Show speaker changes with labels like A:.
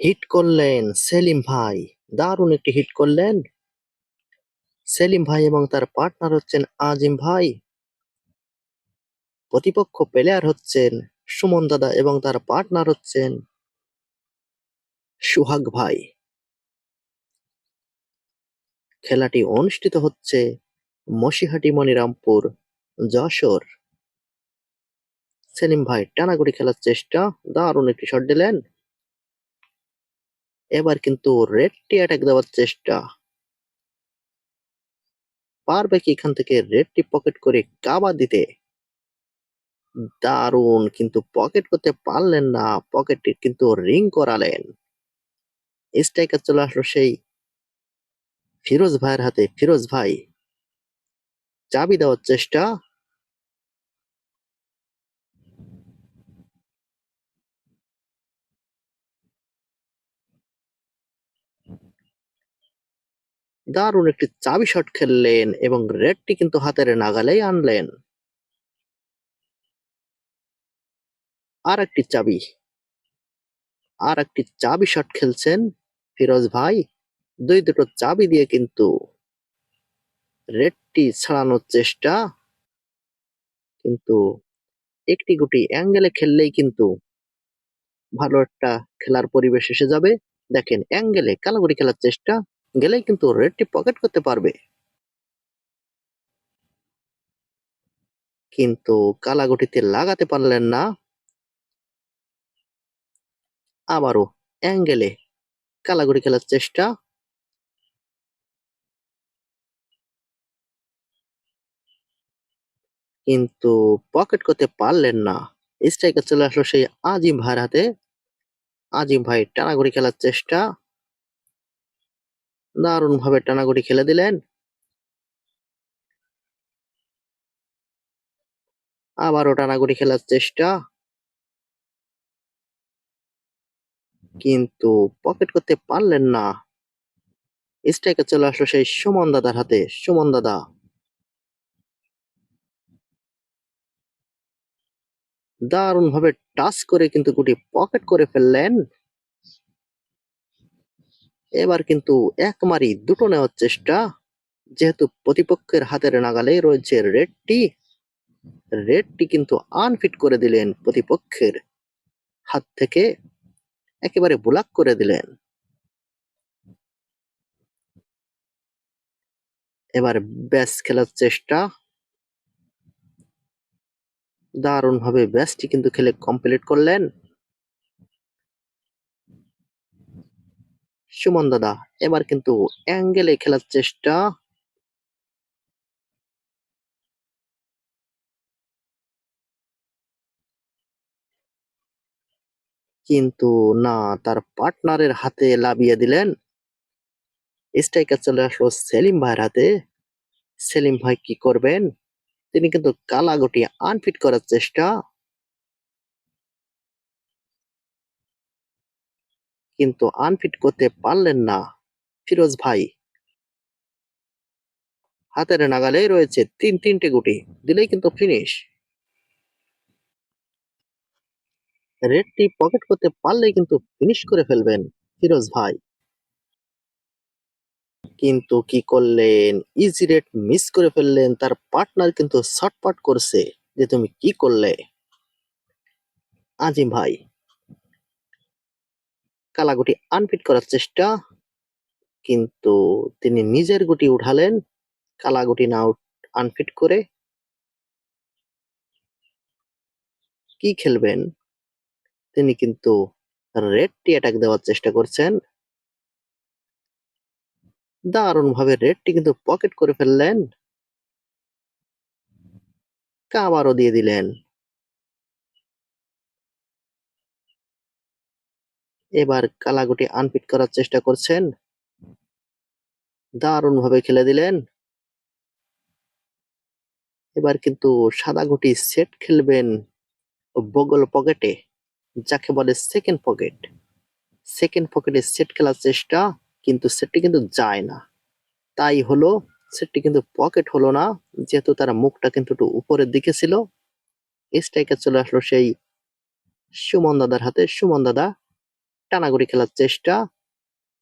A: Hit করলেন সেলিম ভাই। দারুণ একটি হিট করলেন। সেলিম ভাই এবং তার পার্টনার হচ্ছেন আজিম ভাই। প্রতিপক্ষ প্লেয়ার হচ্ছেন সুমন দাদা এবং তার পার্টনার হচ্ছেন সুহাগ ভাই। খেলাটি অনুষ্ঠিত হচ্ছে মসিহাটি মনিরামপুর যশোর। সেলিম ভাই টানাগুড়ি খেলার চেষ্টা, দারুণ একটি শট দিলেন। এবার কিন্তু রেড টি অ্যাটাক দেওয়ার চেষ্টা। পারবে কি এখান থেকে রেড টি পকেট করে কাবা দিতে? দারুণ, কিন্তু পকেট করতে পারলেন না। পকেটটি কিন্তু রিং করালেন। স্ট্রাইকার চলে আসলো সেই ফিরোজ ভাইয়ের হাতে। ফিরোজ ভাই, চাবি দেওয়ার চেষ্টা। দারুণ একটি চাবি শট খেললেন এবং রেডটি কিন্তু হাতের নাগালেই আনলেন। আর একটি চাবি। আর একটি চাবি শট খেলছেন ফিরোজ ভাই। দুই দুটো চাবি দিয়ে কিন্তু রেডটি ছাড়ানোর চেষ্টা। কিন্তু একটি গুটি অ্যাঙ্গেলে খেললেই কিন্তু ভালো একটা খেলার পরিবেশ এসে যাবে। দেখেন অ্যাঙ্গেলে কালাগুড়ি খেলার চেষ্টা। গেলেই কিন্তু রেডটি পকেট করতে পারবে। কিন্তু কালাগুটিতে লাগাতে পারলেন না। আবারও অ্যাঙ্গেলে কালাগুড়ি খেলার চেষ্টা। কিন্তু পকেট করতে পারলেন না। স্ট্রাইকার চলে আসলো সেই আজিম ভাইয়ের হাতে। আজিম ভাই টানাগুড়ি খেলার চেষ্টা। দারুণ ভাবে টানাগুড়ি খেলে দিলেন। আবারও টানাগুটি খেলার চেষ্টা। কিন্তু পকেট করতে পারলেন না। স্ট্রাইকার চলে আসলো সেই সুমন দাদার হাতে। সুমন দাদা। দারুণ ভাবে টাচ করে কিন্তু গুটি পকেট করে ফেললেন। এবার কিন্তু একমারি দুটো নেওয়ার চেষ্টা। যেহেতু প্রতিপক্ষের হাতের নাগালে রয়েছে রেডটি রেডটি কিন্তু আনফিট করে দিলেন প্রতিপক্ষের হাত থেকে, একেবারে ব্লক করে দিলেন। এবার ব্যাস খেলার চেষ্টা। দারুণ ভাবে ব্যাসটি কিন্তু খেলে কমপ্লিট করলেন। সুমন দাদা, এবার কিন্তু অ্যাঙ্গেলে খেলার চেষ্টা। কিন্তু না, তার পার্টনারের হাতে লাবিয়ে দিলেন। স্ট্রাইকার চলে আসলো সেলিম ভাইয়ের হাতে। সেলিম ভাই কি করবেন? তিনি কিন্তু কালাগটি আনফিট করার চেষ্টা। কিন্তু আনফিট করতে পারলেন না। ফিরোজ ভাই, হাতের নাগালেই রয়েছে তিন, তিনটে গুটি, দিলেই কিন্তু ফিনিশ রেডটি পকেট করতে পারলেই কিন্তু ফিনিশ করে ফেলবেন ফিরোজ ভাই। কিন্তু কি করলেন? ইজি রেট মিস করে ফেললেন, তার পার্টনার কিন্তু শর্টপাট করছে যে তুমি কি করলে? আজিম ভাই কালাগুটি আনফিট করার চেষ্টা। কিন্তু তিনি নিজের গুটি উঠালেন, কালাগুটি না আনফিট করে। কি খেলবেন? তিনি কিন্তু রেডটি অ্যাটাক দেওয়ার চেষ্টা করছেন। দারুণ ভাবে রেডটি কিন্তু পকেট করে ফেললেন। কাবারও দিয়ে দিলেন। এবার কালাগুটি আনপিট করার চেষ্টা করছেন। দারুণ ভাবে খেলে দিলেন। এবার কিন্তু সাদা গুটি সেট খেলবেন বগল পকেটে যাকে বলে সেকেন্ড পকেট সেকেন্ড পকেটে সেট খেলার চেষ্টা, কিন্তু সেটটি কিন্তু যায় না। তাই হলো সেটটি কিন্তু পকেট হলো না, যেহেতু তার মুখটা কিন্তু একটু উপরের দিকে ছিল। স্ট্রাইকার চলে আসলো সেই সুমন দাদার হাতে। সুমন দাদা টানাগুড়ি খেলার চেষ্টা।